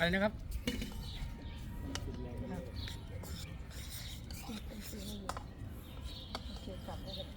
อะไรนะครับ โอเคกลับได้เลย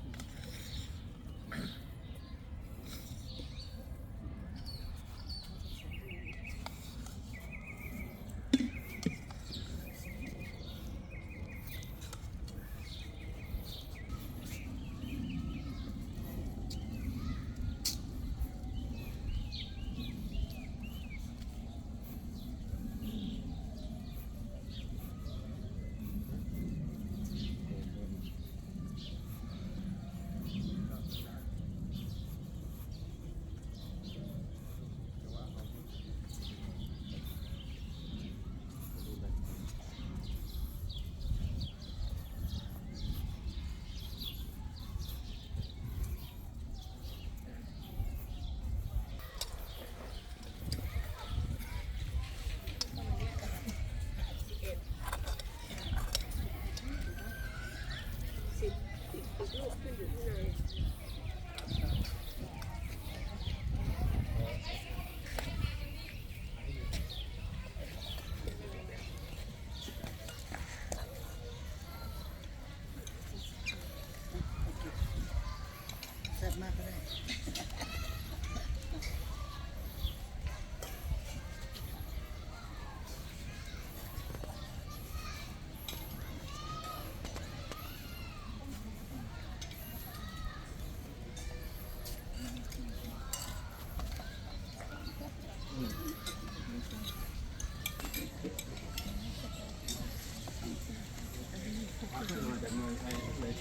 แซ่บมากก็ได้ อย่า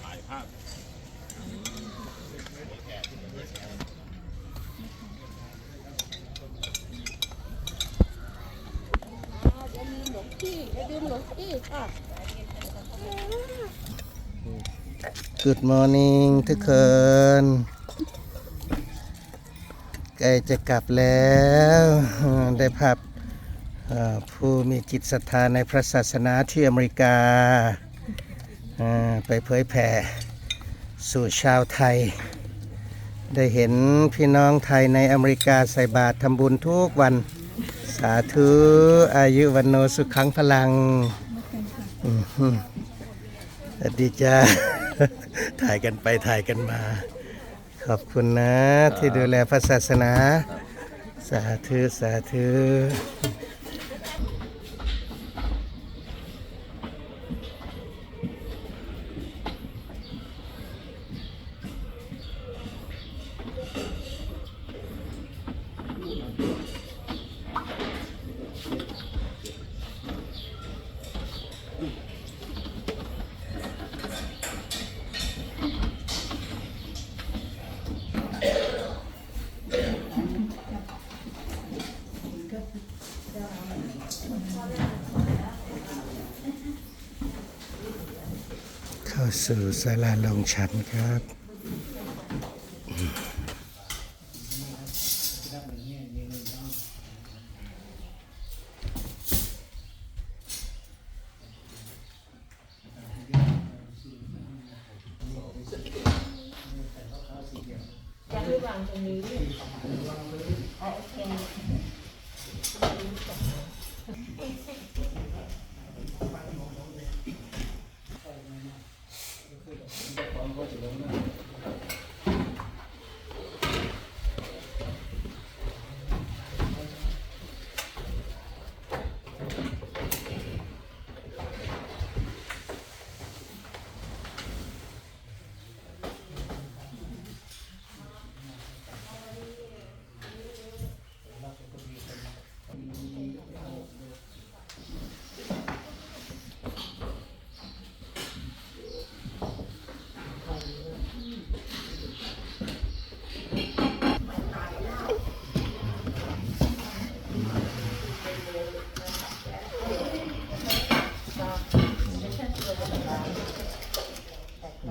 ลืมหลวงพี่อย่าลืมหลวงพี่ค่ะ Good morning ทุกคนใกล้จะกลับแล้ว ได้ภาพผู้มีจิตศรัทธาในพระศาสนาที่อเมริกา ไปเผยแผ่สู่ชาวไทย ได้เห็นพี่น้องไทยในอเมริกาใส่บาตรทำบุญทุกวัน สาธุอายุวันโนสุขังพลังอือหือสวัสดีจ้าถ่ายกันไปถ่ายกันมา ขอบคุณนะที่ดูแลพระศาสนา สาธุ สาธุ เข้าสู่ศาลาลงชันครับ จะให้วางตรงนี้อ๋อโอเค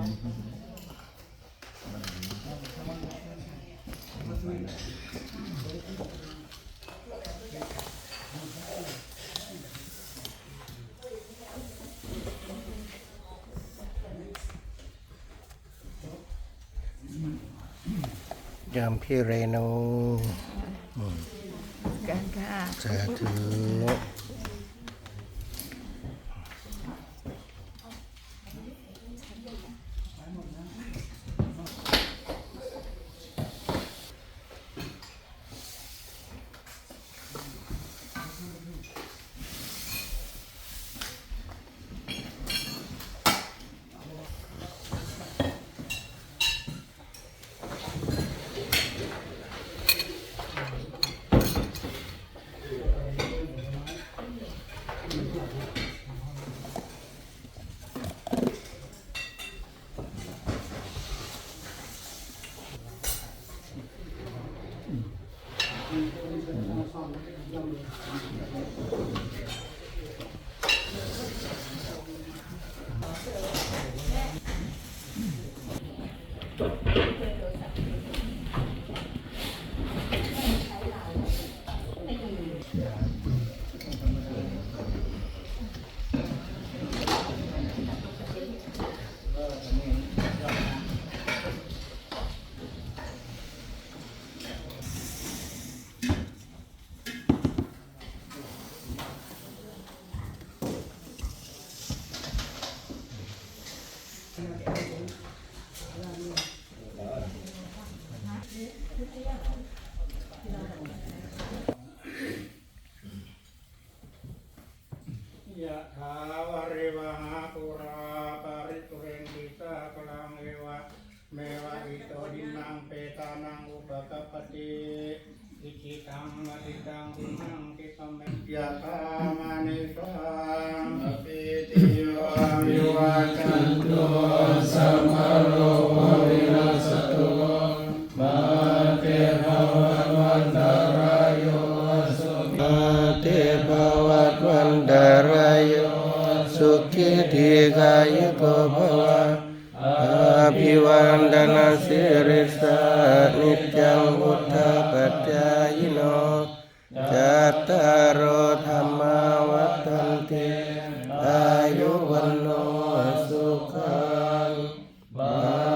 ยามพี่เรโนกันค่ะสาธุ ย ถาวาริวหาปุราปาริตุเรนติสากลังเอวะเมวะอิโตดินังเปตานังอุปกะปติอิจิตังมติตังตุนังกิปะเมยะถามานิสังอภิติโยมิวาจา ทีกายโกภวะอภิวันดนาสิริสานิจังพุทธปัจจายโนจัตตารโอธรรมวัฏันติอายุวันโนสุขังบา